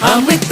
I'm with